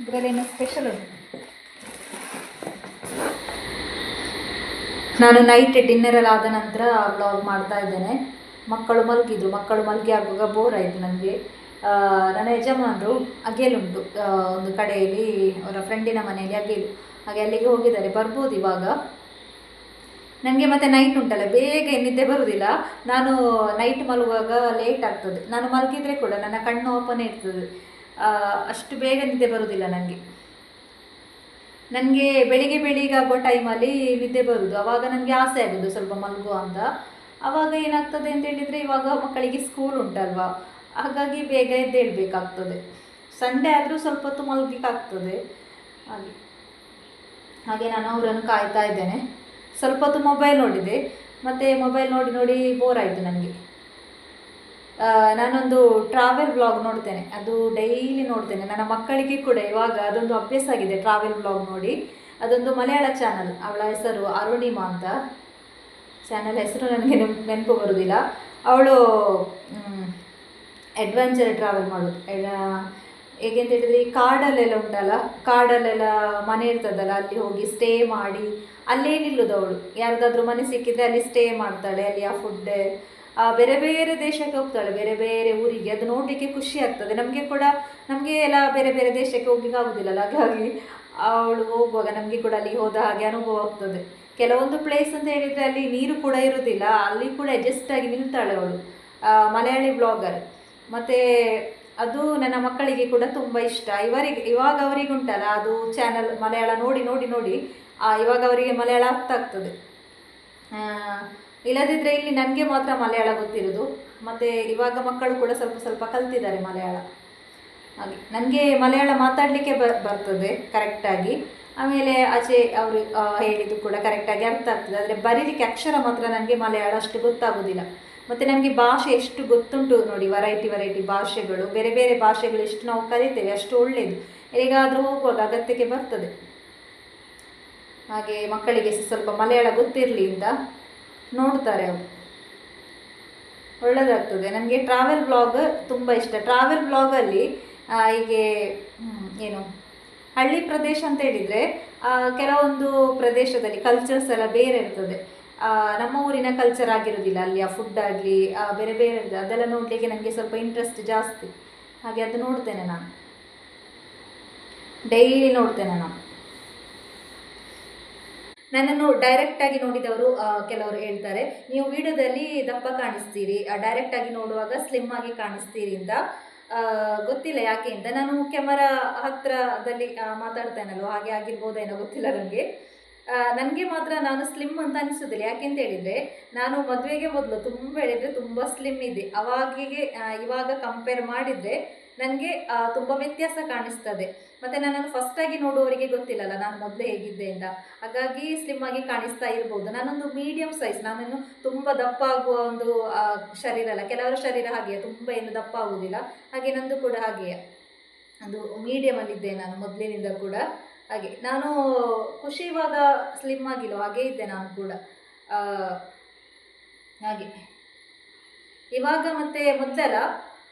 ಇದರಲ್ಲಿ ಸ್ಪೆಷಲ್ ನಾನು ನೈಟ್ ಡಿನ್ನರಲ್ಲಿ ಆದ ನಂತರ ವ್ಲಾಗ್ ಮಾಡ್ತಾ ಇದ್ದೇನೆ. ಮಕ್ಕಳು ಮಲಗಿದ್ರು. ಮಕ್ಕಳು ಮಲಗಿ ಆಗುವಾಗ ಬೋರ್ ಆಯಿತು ನನಗೆ. ನನ್ನ ಯಜಮಾನರು ಅಗೇಲುಂಟು ಒಂದು ಕಡೆಯಲ್ಲಿ ಅವರ ಫ್ರೆಂಡಿನ ಮನೆಯಲ್ಲಿ ಅಗೇಲು ಹಾಗೆ ಅಲ್ಲಿಗೆ ಹೋಗಿದ್ದಾರೆ. ಬರ್ಬೋದು ಇವಾಗ. ನನಗೆ ಮತ್ತೆ ನೈಟ್ ಉಂಟಲ್ಲ. ಬೇಗ ನಿದ್ದೆ ಬರುವುದಿಲ್ಲ ನಾನು ನೈಟ್ ಮಲಗುವಾಗ ಲೇಟ್ ಆಗ್ತದೆ. ನಾನು ಮಲಗಿದ್ರೆ ಕೂಡ ನನ್ನ ಕಣ್ಣು ಓಪನ್ ಇರ್ತದೆ. ಅಷ್ಟು ಬೇಗ ನಿದ್ದೆ ಬರುವುದಿಲ್ಲ ನನಗೆ ನನಗೆ ಬೆಳಿಗ್ಗೆ ಬೆಳಿಗ್ಗೆ ಆಗುವ ಟೈಮಲ್ಲಿ ನಿದ್ದೆ ಬರುವುದು ಆವಾಗ ನನಗೆ ಆಸೆ ಆಗೋದು ಸ್ವಲ್ಪ ಮಲಗುವ ಅಂತ. ಆವಾಗ ಏನಾಗ್ತದೆ ಅಂತ ಹೇಳಿದರೆ ಇವಾಗ ಮಕ್ಕಳಿಗೆ ಸ್ಕೂಲ್ ಉಂಟಲ್ವಾ? ಹಾಗಾಗಿ ಬೇಗ ಎದ್ದೇಳಬೇಕಾಗ್ತದೆ. ಸಂಡೇ ಆದರೂ ಸ್ವಲ್ಪ ಹೊತ್ತು ಮಲಗಲಿಕ್ಕಾಗ್ತದೆ. ಹಾಗೆ. ಹಾಗೆ ನಾನು ಅವರನ್ನು ಕಾಯ್ತಾ ಇದ್ದೇನೆ. ಸ್ವಲ್ಪ ಹೊತ್ತು ಮೊಬೈಲ್ ನೋಡಿದೆ. ಮತ್ತು ಮೊಬೈಲ್ ನೋಡಿ ನೋಡಿ ಬೋರ್ ಆಯಿತು ನನಗೆ ನಾನೊಂದು ಟ್ರಾವೆಲ್ ವ್ಲಾಗ್ ನೋಡ್ತೇನೆ. ಅದು ಡೈಲಿ ನೋಡ್ತೇನೆ. ನನ್ನ ಮಕ್ಕಳಿಗೆ ಕೂಡ ಇವಾಗ ಅದೊಂದು ಅಭ್ಯಾಸ ಆಗಿದೆ ಟ್ರಾವೆಲ್ ವ್ಲಾಗ್ ನೋಡಿ. ಅದೊಂದು ಮಲಯಾಳ ಚಾನಲ್ ಅವಳ ಹೆಸರು ಅರುಣಿಮಾ ಅಂತ. ಚಾನಲ್ ಹೆಸರು ನನಗೆ ನೆನಪು ಬರುವುದಿಲ್ಲ ಅವಳು ಅಡ್ವೆಂಚರ್ ಟ್ರಾವೆಲ್ ಮಾಡೋದು. ಹೇಗೆ ಅಂತ ಹೇಳಿದ್ರೆ ಈ ಕಾಡಲ್ಲೆಲ್ಲ ಉಂಟಲ್ಲ? ಕಾಡಲ್ಲೆಲ್ಲ ಮನೆ ಇರ್ತದಲ್ಲ, ಅಲ್ಲಿ ಹೋಗಿ ಸ್ಟೇ ಮಾಡಿ ಅಲ್ಲೇ ನಿಲ್ಲುದು ಅವಳು. ಯಾರ್ದಾದ್ರೂ ಮನೆ ಸಿಕ್ಕಿದ್ರೆ ಅಲ್ಲಿ ಸ್ಟೇ ಮಾಡ್ತಾಳೆ, ಅಲ್ಲಿ ಆ ಫುಡ್ ಬೇರೆ ಬೇರೆ ದೇಶಕ್ಕೆ ಹೋಗ್ತಾಳೆ, ಬೇರೆ ಬೇರೆ ಊರಿಗೆ. ಅದು ನೋಡಲಿಕ್ಕೆ ಖುಷಿ ಆಗ್ತದೆ. ನಮಗೆ ಕೂಡ, ನಮಗೆ ಎಲ್ಲ ಬೇರೆ ಬೇರೆ ದೇಶಕ್ಕೆ ಹೋಗ್ಲಿಕ್ಕೆ ಆಗುದಿಲ್ಲಲ್ಲ. ಹಾಗಾಗಿ ಅವಳು ಹೋಗುವಾಗ ನಮಗೆ ಕೂಡ ಅಲ್ಲಿ ಹೋದ ಹಾಗೆ ಅನುಭವ ಆಗ್ತದೆ. ಕೆಲವೊಂದು ಪ್ಲೇಸ್ ಅಂತ ಹೇಳಿದರೆ ಅಲ್ಲಿ ನೀರು ಕೂಡ ಇರುವುದಿಲ್ಲ ಅಲ್ಲಿ ಕೂಡ ಅಡ್ಜಸ್ಟ್ ಆಗಿ ನಿಲ್ತಾಳೆ ಅವಳು. ಮಲಯಾಳಿ ಬ್ಲಾಗರ್ ಮತ್ತು ಅದು ನನ್ನ ಮಕ್ಕಳಿಗೆ ಕೂಡ ತುಂಬ ಇಷ್ಟ. ಇವರಿಗೆ, ಇವಾಗ ಅವರಿಗುಂಟಲ್ಲ, ಅದು ಚಾನಲ್ ಮಲಯಾಳ ನೋಡಿ ನೋಡಿ ನೋಡಿ ಇವಾಗ ಅವರಿಗೆ ಮಲಯಾಳ ಅರ್ಥ ಆಗ್ತದೆ. ಇಲ್ಲದಿದ್ದರೆ ಇಲ್ಲಿ ನನಗೆ ಮಾತ್ರ ಮಲಯಾಳ ಗೊತ್ತಿರೋದು. ಮತ್ತು ಇವಾಗ ಮಕ್ಕಳು ಕೂಡ ಸ್ವಲ್ಪ ಸ್ವಲ್ಪ ಕಲ್ತಿದ್ದಾರೆ ಮಲಯಾಳ. ಹಾಗೆ. ನನಗೆ ಮಲಯಾಳ ಮಾತಾಡಲಿಕ್ಕೆ ಬ, ಬರ್ತದೆ, ಕರೆಕ್ಟಾಗಿ. ಆಮೇಲೆ ಆಚೆ ಅವರು ಹೇಳಿದ್ದು ಕೂಡ ಕರೆಕ್ಟಾಗಿ ಅರ್ಥ ಆಗ್ತದೆ. ಆದರೆ ಬರೀಲಿಕ್ಕೆ ಅಕ್ಷರ ಮಾತ್ರ ನನಗೆ ಮಲಯಾಳ ಅಷ್ಟು ಗೊತ್ತಾಗೋದಿಲ್ಲ. ಮತ್ತು ನನಗೆ ಭಾಷೆ ಎಷ್ಟು ಗೊತ್ತುಂಟು ನೋಡಿ ವೆರೈಟಿ ವೆರೈಟಿ ಭಾಷೆಗಳು. ಬೇರೆ ಬೇರೆ ಭಾಷೆಗಳು ಎಷ್ಟು ನಾವು ಕಲಿತೇವೆ ಅಷ್ಟು ಒಳ್ಳೆಯದು ಎಲ್ಲಿಗಾದರೂ ಹೋಗುವಾಗ ಅಗತ್ಯಕ್ಕೆ ಬರ್ತದೆ. ಹಾಗೆ ಮಕ್ಕಳಿಗೆ ಸ್ವಲ್ಪ ಮಲಯಾಳ ಗೊತ್ತಿರಲಿ ಅಂತ ನೋಡ್ತಾರೆ ಅವರು. ಒಳ್ಳೆಯದಾಗ್ತದೆ ನನಗೆ ಟ್ರಾವೆಲ್ ಬ್ಲಾಗ್ ತುಂಬ ಇಷ್ಟ. ಟ್ರಾವೆಲ್ ಬ್ಲಾಗಲ್ಲಿ ಹೀಗೆ ಏನು, ಹಳ್ಳಿ ಪ್ರದೇಶ ಅಂತ ಹೇಳಿದರೆ ಕೆಲವೊಂದು ಪ್ರದೇಶದಲ್ಲಿ ಕಲ್ಚರ್ಸ್ ಎಲ್ಲ ಬೇರೆ ಇರ್ತದೆ. ನಮ್ಮ ಊರಿನ ಕಲ್ಚರ್ ಆಗಿರೋದಿಲ್ಲ. ಅಲ್ಲಿ ಆ ಫುಡ್ ಆಗಲಿ ಬೇರೆ ಬೇರೆ ಇರ್ತದೆ. ಅದೆಲ್ಲ ನೋಡಲಿಕ್ಕೆ ನನಗೆ ಸ್ವಲ್ಪ ಇಂಟ್ರೆಸ್ಟ್ ಜಾಸ್ತಿ. ಹಾಗೆ ಅದು ನೋಡ್ತೇನೆ ನಾನು. ಡೈಲಿ ನೋಡ್ತೇನೆ ನಾನು. ನನ್ನನ್ನು ಡೈರೆಕ್ಟ್ ಆಗಿ ನೋಡಿದವರು ಕೆಲವರು ಹೇಳ್ತಾರೆ, ನೀವು ವಿಡಿಯೋದಲ್ಲಿ ದಪ್ಪ ಕಾಣಿಸ್ತೀರಿ ಡೈರೆಕ್ಟ್ ಆಗಿ ನೋಡುವಾಗ ಸ್ಲಿಮ್ ಆಗಿ ಕಾಣಿಸ್ತೀರಿ ಅಂತ. ಗೊತ್ತಿಲ್ಲ ಯಾಕೆ ಅಂತ. ನಾನು ಕ್ಯಾಮರಾ ಹತ್ತಿರದಲ್ಲಿ ಮಾತಾಡ್ತೇನಲ್ವ? ಹಾಗೆ ಆಗಿರ್ಬೋದೇನೋ ಗೊತ್ತಿಲ್ಲ ನನಗೆ ನನಗೆ ಮಾತ್ರ ನಾನು ಸ್ಲಿಮ್ ಅಂತ ಅನಿಸೋದಿಲ್ಲ. ಯಾಕೆಂತ ಹೇಳಿದರೆ, ನಾನು ಮದುವೆಗೆ ಮೊದಲು ತುಂಬ ಹೇಳಿದರೆ ತುಂಬ ಸ್ಲಿಮ್ ಇದೆ. ಅವಾಗಿಗೆ ಇವಾಗ ಕಂಪೇರ್ ಮಾಡಿದರೆ ನನಗೆ ತುಂಬ ವ್ಯತ್ಯಾಸ ಕಾಣಿಸ್ತದೆ. ಮತ್ತು ನನ್ನನ್ನು ಫಸ್ಟಾಗಿ ನೋಡುವವರಿಗೆ ಗೊತ್ತಿಲ್ಲಲ್ಲ, ನಾನು ಮೊದಲೇ ಹೇಗಿದ್ದೆ ಅಂತ. ಹಾಗಾಗಿ ಸ್ಲಿಮ್ ಆಗಿ ಕಾಣಿಸ್ತಾ ಇರ್ಬೋದು. ನಾನೊಂದು ಮೀಡಿಯಂ ಸೈಜ್ ನಾನೇನು ತುಂಬ ದಪ್ಪ ಆಗುವ ಒಂದು ಶರೀರ ಅಲ್ಲ. ಕೆಲವರ ಶರೀರ ಹಾಗೆಯೇ, ತುಂಬ ಏನು ದಪ್ಪ ಆಗುವುದಿಲ್ಲ. ಹಾಗೆ ನಂದು ಕೂಡ ಹಾಗೆಯೇ. ಅದು ಮೀಡಿಯಮಲ್ಲಿದ್ದೆ ನಾನು, ಮೊದಲಿನಿಂದ ಕೂಡ ಹಾಗೆ. ನಾನು ಖುಷಿ ಇವಾಗ ಸ್ಲಿಮ್ ಆಗಿಲ್ಲ, ಹಾಗೇ ಇದ್ದೆ ನಾನು ಕೂಡ. ಹಾಗೆ. ಇವಾಗ ಮತ್ತೆ ಮೊದಲೆಲ್ಲ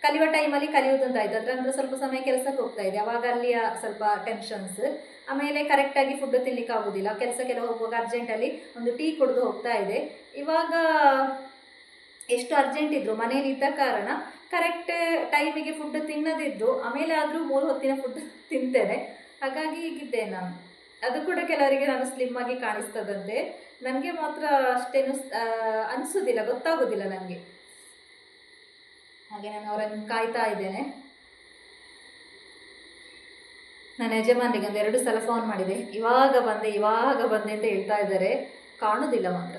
ಕಲಿಯುವ ಟೈಮಲ್ಲಿ ಕಲಿಯೋದಂತಾಯ್ತು ಅದರ ನಂತರ ಸ್ವಲ್ಪ ಸಮಯ ಕೆಲಸಕ್ಕೆ ಹೋಗ್ತಾ ಇದೆ. ಅವಾಗ ಅಲ್ಲಿಯ ಸ್ವಲ್ಪ ಟೆನ್ಷನ್ಸ್ ಆಮೇಲೆ ಕರೆಕ್ಟಾಗಿ ಫುಡ್ ತಿನ್ಲಿಕ್ಕೆ ಆಗೋದಿಲ್ಲ. ಕೆಲಸಕ್ಕೆಲ್ಲ ಹೋಗುವಾಗ ಅರ್ಜೆಂಟಲ್ಲಿ ಒಂದು ಟೀ ಕುಡಿದು ಹೋಗ್ತಾ ಇದೆ. ಇವಾಗ ಎಷ್ಟು ಅರ್ಜೆಂಟ್ ಇದ್ರು, ಮನೇಲಿ ಇದ್ದ ಕಾರಣ ಕರೆಕ್ಟ್ ಟೈಮಿಗೆ ಫುಡ್ ತಿನ್ನದಿದ್ದು ಆಮೇಲೆ ಆದರೂ ಮೂರು ಹೊತ್ತಿನ ಫುಡ್ ತಿಂತೇನೆ. ಹಾಗಾಗಿ ಹೀಗಿದ್ದೆ ನಾನು. ಅದು ಕೂಡ ಕೆಲವರಿಗೆ ನಾನು ಸ್ಲಿಮ್ ಆಗಿ ಕಾಣಿಸ್ತದಂತೆ. ನನಗೆ ಮಾತ್ರ ಅಷ್ಟೇನು ಅನಿಸೋದಿಲ್ಲ, ಗೊತ್ತಾಗೋದಿಲ್ಲ ನನಗೆ ಹಾಗೆ ನಾನು ಅವರನ್ನು ಕಾಯ್ತಾ ಇದ್ದೇನೆ. ನನ್ನ ಯಜಮಾನರಿಗೆ ಒಂದು ಎರಡು ಸಲ ಫೋನ್ ಮಾಡಿದೆ. ಇವಾಗ ಬಂದೆ ಇವಾಗ ಬಂದೆ ಅಂತ ಹೇಳ್ತಾ ಇದ್ದಾರೆ. ಕಾಣೋದಿಲ್ಲ ಮಾತ್ರ.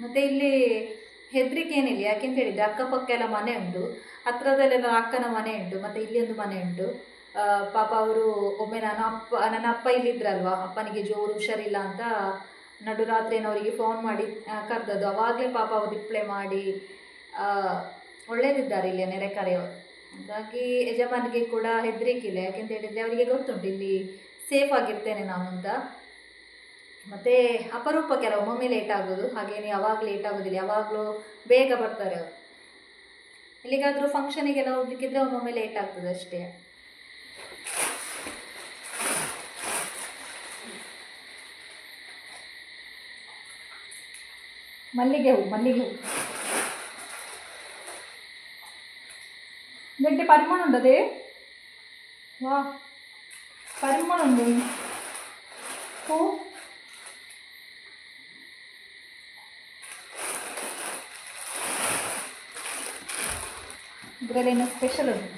ಮತ್ತು ಇಲ್ಲಿ ಹೆದರಿಕೆ ಏನಿಲ್ಲ. ಯಾಕೆಂತ ಹೇಳಿದರೆ ಅಕ್ಕಪಕ್ಕ ಎಲ್ಲ ಮನೆ ಉಂಟು. ಹತ್ರದಲ್ಲೆಲ್ಲ ಅಕ್ಕನ ಮನೆ ಉಂಟು. ಮತ್ತು ಇಲ್ಲಿ ಒಂದು ಮನೆ ಉಂಟು. ಪಾಪ ಅವರು ಒಮ್ಮೆ ನಾನು ಅಪ್ಪ, ನನ್ನ ಅಪ್ಪ ಇಲ್ಲಿದ್ರಲ್ವಾ? ಅಪ್ಪನಿಗೆ ಜೋರು ಹುಷಾರಿಲ್ಲ ಅಂತ ನಡು ರಾತ್ರಿನ ಅವರಿಗೆ ಫೋನ್ ಮಾಡಿ ಕರೆದದ್ದು. ಅವಾಗಲೇ ಪಾಪ ಅವ್ರು ರಿಪ್ಲೈ ಮಾಡಿ ಒಳ್ಳೆಯದಿದ್ದಾರೆ ಇಲ್ಲಿಯ ನೆರೆಕರೆಯವರು ಹಾಗಾಗಿ ಯಜಮಾನಿಗೆ ಕೂಡ ಹೆದರಿಕಿಲ್ಲ ಯಾಕೆಂತ ಹೇಳಿದರೆ ಅವರಿಗೆ ಗೊತ್ತುಂಟು, ಇಲ್ಲಿ ಸೇಫ್ ಆಗಿರ್ತೇನೆ ನಾನು ಅಂತ. ಮತ್ತೆ ಅಪರೂಪ ಕೆಲವೊಮ್ಮೊಮ್ಮೆ ಲೇಟ್ ಆಗೋದು. ಹಾಗೇನು ಯಾವಾಗ ಲೇಟ್ ಆಗೋದಿಲ್ಲ. ಯಾವಾಗಲೂ ಬೇಗ ಬರ್ತಾರೆ ಅವರು. ಎಲ್ಲಿಗಾದರೂ ಫಂಕ್ಷನಿಗೆಲ್ಲ ಹೋಗ್ಲಿಕ್ಕಿದ್ರೆ ಒಮ್ಮೊಮ್ಮೆ ಲೇಟ್ ಆಗ್ತದೆ ಅಷ್ಟೇ. ಮಲ್ಲಿಗೆ ಹೂ ಮಲ್ಲಿಗೆ ಹೂ. ಗಂಟೆ ಪರಿಮಳ ಉಂಟದೆ ವಾ ಪರಿಮಳ ಉಂಡು ಹೂ ಇದರಲ್ಲಿ ಏನೋ ಸ್ಪೆಷಲ್ ಉಂಟು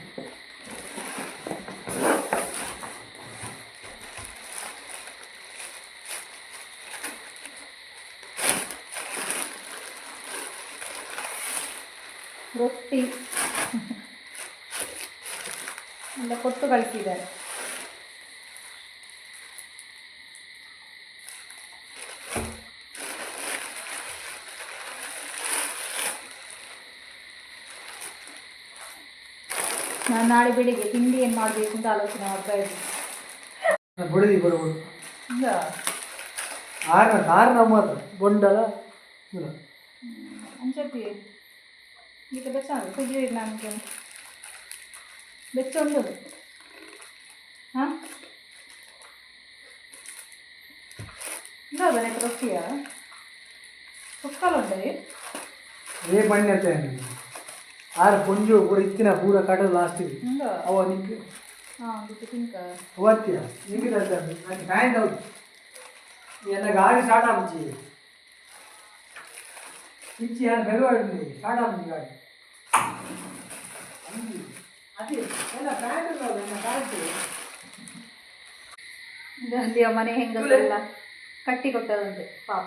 ರೊಟ್ಟಿ ಎಲ್ಲ ಕೊಟ್ಟು ಕಳಿಸಿದ್ದಾರೆ ನಾನು ನಾಳೆ ಬೆಳಿಗ್ಗೆ ತಿಂಡಿ ಏನು ಮಾಡಬೇಕು ಅಂತ ಆಲೋಚನೆ ಮಾಡ್ತಾ ಇದ್ದೀನಿ. ಬುಡದಿ ಬರ್ಬೋದು ಈಗ ಆರ್ನ ನಮ್ಮ ಇಲ್ಲ. ಅಂಚತಿ ಈಗ ಬೆಚ್ಚ ಕುದಿಯೋ ಇಲ್ಲ ಬೆಚ್ಚೊಂದು ಹಾಂ ಇಂದ ನನಗೆ ರೊಕ್ಕಿಯ ರೊಕ್ಕಲು ఉంటుంది ఏ బండి అయితే ఆరు పొంజు కూడా ఇచ్చిన పూర కట లాస్ట్ అవ నీకు ಅವತ್ತಿಯ ನಿಮಗೆ నాకు హ్యాండ్ అవుట్ నిన్న గాడి షాట్ ఆపించి ఇచ్చి ఆయన బెగవాడు షాట్ ఆపించి గాడి ಅಲ್ಲಿಯ ಮನೆ ಹೆಂಗಸೆಲ್ಲ ಕಟ್ಟಿ ಕೊಟ್ಟದಂತೆ ಪಾಪ.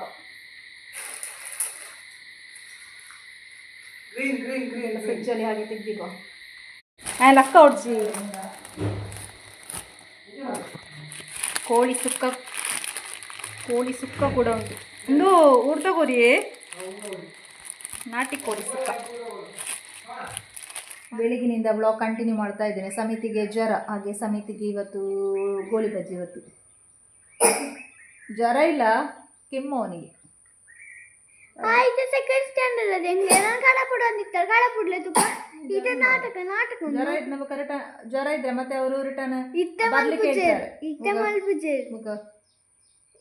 ಗ್ರೀನ್ ಗ್ರೀನ್ ಗ್ರೀನ್ ಗ್ರೀನ್ ಫ್ರಿಜ್ಜಲ್ಲಿ ಹಾಗೆ ತೆಗ್ದಿಕೋ ಆ ಲಕ್ಕ ಹೊಡ್ಸಿ. ಕೋಳಿ ಸುಕ್ಕ ಕೋಳಿ ಸುಕ್ಕ ಕೂಡ ಉಂಟು. ಒಂದು ಕೋರಿಯೇ ನಾಟಿ ಕೋಳಿ ಸುಕ್ಕ. ಬೆಳಗಿನಿಂದ ಬ್ಲಾಗ್ ಕಂಟಿನ್ಯೂ ಮಾಡ್ತಾ ಇದ್ದೇನೆ. ಸಮಿತಿಗೆ ಜ್ವರ ಹಾಗೆ ಸಮಿತಿಗೆ ಇವತ್ತು ಗೋಳಿ ಬಜ್ಜಿ ಇವತ್ತು. ಜ್ವರ ಇಲ್ಲ ಕೆಮ್ಮು ಅವನಿಗೆ. ಸೆಕೆಂಡ್ ಸ್ಟ್ಯಾಂಡರ್ಡ್ ಅದು. ಹೆಂಗೆ? ನಾನು ಕಡಪುಡ ಅಂದಿರ್ತಾರೆ ಕಡಪುಡ್ಲೆ ತುಪ್ಪ. ಇದು ನಾಟಕ ನಾಟಕ. ಜ್ವರ ಇದ್ ನಮಗೆ ಕರೆಕ್ಟ್ ಜ್ವರ ಇದ್ರೆ ಮತ್ತೆ ಅವರು ರಿಟರ್ನ್ ಇತ್ತ ಬರ್ಲಿಕ್ಕೆ ಮಲ್ಪುಜೆ ಹೇಳ್ತಾರೆ. ಇತ್ತ ಮಲ್ಪುಜೆ. ಮುಖ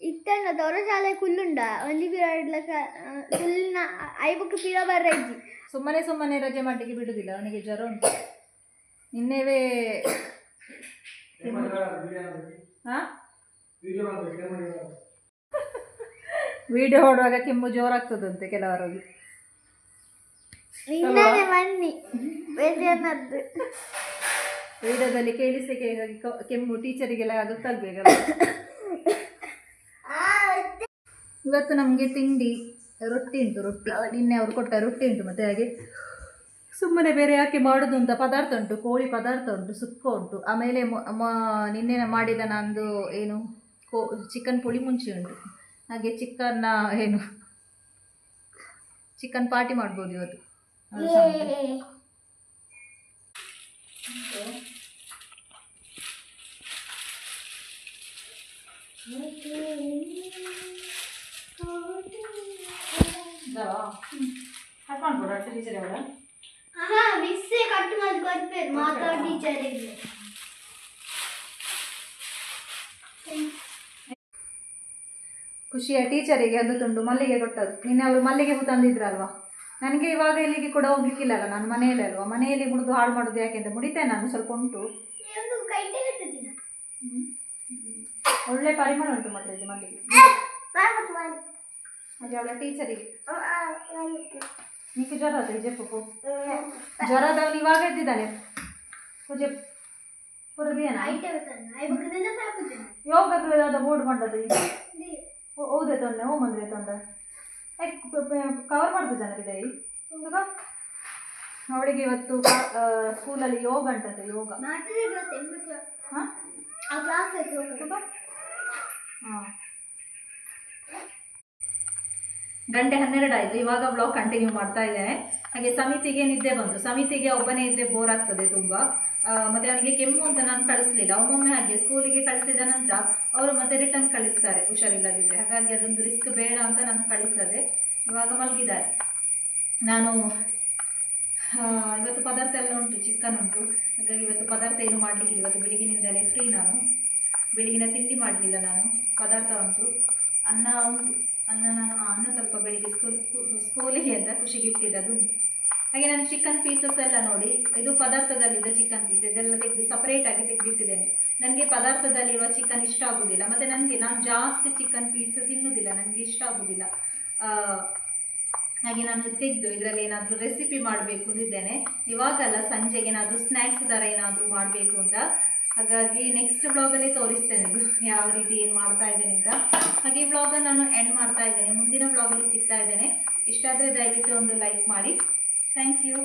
ಇತ್ತಂಗ ದೊರ ಶಾಲೆ ಕುಲ್ಲುಂಡ. ಒಂಜಿ ಪೀರಿಯಡ್ ಕುಲ್ಲಿನ ಐಬಕ್ಕೆ ಪೀರ ಬರ್ರ ಇಜ್ಜಿ ಸುಮ್ಮನೆ ಸುಮ್ಮನೆ ರಜೆ ಮಾಡಲಿಕ್ಕೆ ಬಿಡುವುದಿಲ್ಲ ಅವನಿಗೆ ಜ್ವರ ಉಂಟು. ನಿನ್ನೆವೇ ಹಾ? ವಿಡಿಯೋ ಹೊಡುವಾಗ ಕೆಮ್ಮು ಜೋರಾಗ್ತದಂತೆ ಕೆಲವರಲ್ಲಿ. ವಿಡಿಯೋದಲ್ಲಿ ಕೇಳಿಸಲಿಕ್ಕೆ ಹೀಗಾಗಿ ಕ- ಕೆಮ್ಮು ಟೀಚರಿಗೆಲ್ಲ ಗೊತ್ತಾಗ್ಬೇಕಲ್ಲ ಇವತ್ತು ನಮಗೆ ತಿಂಡಿ. ರೊಟ್ಟಿ ಉಂಟು ರೊಟ್ಟಿ. ನಿನ್ನೆ ಅವರು ಕೊಟ್ಟ ರೊಟ್ಟಿ ಉಂಟು ಮತ್ತು ಹಾಗೆ ಸುಮ್ಮನೆ ಬೇರೆ ಯಾಕೆ ಮಾಡೋದು ಅಂತ ಪದಾರ್ಥ ಉಂಟು ಕೋಳಿ ಪದಾರ್ಥ ಉಂಟು ಸುಕ್ಕ ಉಂಟು. ಆಮೇಲೆ ನಿನ್ನೆ ಮಾಡಿದ ನಂದು ಏನು ಕೋ ಚಿಕನ್ ಪುಳಿ ಮುಂಚೆ ಉಂಟು. ಹಾಗೆ ಚಿಕನ್ನ ಏನು ಚಿಕನ್ ಪಾರ್ಟಿ ಮಾಡ್ಬೋದು ಇವತ್ತು. ಆಹಾ ಮಿಸ್ಸೇ ಕಟ್ ಮಾಡಿ ಕೊಡ್ಬೇಕು ಮಾತಾಡ ಟೀಚರಿಗೆ ಖುಷಿಯ ಟೀಚರಿಗೆ ಅದು ತುಂಡು ಮಲ್ಲಿಗೆ ಕೊಟ್ಟದ್ದು. ನಿನ್ನೆ ಅವರು ಮಲ್ಲಿಗೆ ಹೂ ತಂದಿದ್ರಲ್ವಾ? ನನಗೆ ಇವಾಗ ಇಲ್ಲಿಗೆ ಕೂಡ ಹೋಗ್ಲಿಕ್ಕಿಲ್ಲಲ್ಲ ನಾನು ಮನೆಯಲ್ಲಿ ಅಲ್ವಾ? ಮನೆಯಲ್ಲಿ ಮುಡಿದು ಹಾಳು ಮಾಡೋದು ಯಾಕೆ ಅಂತ ಮುಡಿತೇನೆ ನಾನು ಸ್ವಲ್ಪ ಉಂಟು. ಒಳ್ಳೆ ಪರಿಮಳ ಉಂಟು ಮಾತ್ರ ಇದು ಮಲ್ಲಿಗೆ ಅವಳ ಟೀಚರಿಗೆ ನಿಕ್ಕೆ ಜ್ವರ ಅದು ವಿಜಯ್ ಪಪ್ಪು ಜ್ವರದವನು ಇವಾಗ ಎದ್ದಿದ್ದಾನೆ ಪೂಜೆ ಯಾವ್ದು ಬೋರ್ಡ್ ಮಾಡದು ಹೌದೇ ತೊಂದೆ ಓ ಬಂದ್ರೆ ತೊಂದೆ ಕವರ್ ಮಾಡ್ದು ಜನರಿದೆ ಅವಳಿಗೆ ಇವತ್ತು ಸ್ಕೂಲಲ್ಲಿ ಯೋಗ ಉಂಟಂತೆ ಯೋಗ ಹಾಂ ಆ ಕ್ಲಾಸ್ ಹೋಗ್ಬೇಕು ಹಾಂ ಗಂಟೆ ಹನ್ನೆರಡು ಆಯಿತು. ಇವಾಗ ಬ್ಲಾಗ್ ಕಂಟಿನ್ಯೂ ಮಾಡ್ತಾ ಇದ್ದೇನೆ. ಹಾಗೆ ಸಮಿತಿಗೆ ನಿದ್ದೆ ಬಂತು. ಸಮಿತಿಗೆ ಒಬ್ಬನೇ ಇದ್ದರೆ ಬೋರ್ ಆಗ್ತದೆ ತುಂಬ. ಮತ್ತು ಅವನಿಗೆ ಕೆಮ್ಮು ಅಂತ ನಾನು ಕಳಿಸ್ಲಿಲ್ಲ. ಒಮ್ಮೊಮ್ಮೆ ಹಾಗೆ ಸ್ಕೂಲಿಗೆ ಕಳಿಸಿದ ನಂತರ ಅವರು ಮತ್ತೆ ರಿಟರ್ನ್ ಕಳಿಸ್ತಾರೆ ಹುಷಾರಿಲ್ಲದಿದ್ದರೆ ಹಾಗಾಗಿ ಅದೊಂದು ರಿಸ್ಕ್ ಬೇಡ ಅಂತ ನಾನು ಕಳಿಸದೆ ಇವಾಗ ಮಲಗಿದ್ದಾರೆ. ನಾನು ಇವತ್ತು ಪದಾರ್ಥ ಎಲ್ಲ ಉಂಟು ಚಿಕನ್ ಉಂಟು. ಹಾಗಾಗಿ ಇವತ್ತು ಪದಾರ್ಥ ಏನು ಮಾಡಲಿಕ್ಕಿಲ್ಲ. ಇವತ್ತು ಬೆಳಗಿನಿಂದಲೇ ಫ್ರೀ ನಾನು. ಬೆಳಗಿನ ತಿಂಡಿ ಮಾಡಲಿಲ್ಲ ನಾನು. ಪದಾರ್ಥ ಉಂಟು. ಅನ್ನ ಉಂಟು. ಅನ್ನ ನಾನು ಅನ್ನ ಸ್ವಲ್ಪ ಬೆಳಿಗ್ಗೆ ಸ್ಕೂಲ್ ಸ್ಕೂಲಿಗೆ ಅಂತ ಖುಷಿಗೆ ಇಟ್ಟಿದ್ದದು. ಹಾಗೆ ನಾನು ಚಿಕನ್ ಪೀಸಸ್ ಎಲ್ಲ ನೋಡಿ, ಇದು ಪದಾರ್ಥದಲ್ಲಿದ್ದ ಚಿಕನ್ ಪೀಸ್ ಇದೆಲ್ಲ ತೆಗೆದು ಸಪ್ರೇಟಾಗಿ ತೆಗೆದಿಟ್ಟಿದ್ದೇನೆ. ನನಗೆ ಪದಾರ್ಥದಲ್ಲಿರುವ ಚಿಕನ್ ಇಷ್ಟ ಆಗೋದಿಲ್ಲ. ಮತ್ತು ನನಗೆ, ನಾನು ಜಾಸ್ತಿ ಚಿಕನ್ ಪೀಸ್ ತಿನ್ನುವುದಿಲ್ಲ ನನಗೆ ಇಷ್ಟ ಆಗೋದಿಲ್ಲ. ಹಾಗೆ ನಾನು ತೆಗೆದು ಇದರಲ್ಲಿ ಏನಾದರೂ ರೆಸಿಪಿ ಮಾಡಬೇಕು ಅಂದಿದ್ದೇನೆ ಇವಾಗಲ್ಲ ಸಂಜೆಗೆ ಏನಾದರೂ ಸ್ನ್ಯಾಕ್ಸ್ ಥರ ಏನಾದರೂ ಮಾಡಬೇಕು ಅಂತ. ಹಾಗಾಗಿ ನೆಕ್ಸ್ಟ್ ಬ್ಲಾಗಲ್ಲಿ ತೋರಿಸ್ತೇನೆ ಯಾವ ರೀತಿ ಏನು ಮಾಡ್ತಾ ಇದ್ದೇನೆ ಅಂತ. ಹಾಗೆ ಈ ಬ್ಲಾಗನ್ನು ನಾನು ಎಂಡ್ ಮಾಡ್ತಾ ಇದ್ದೇನೆ. ಮುಂದಿನ ಬ್ಲಾಗಲ್ಲಿ ಸಿಗ್ತಾ ಇದ್ದೇನೆ. ಇಷ್ಟ ಆದರೆ ದಯವಿಟ್ಟು ಒಂದು ಲೈಕ್ ಮಾಡಿ. Thank you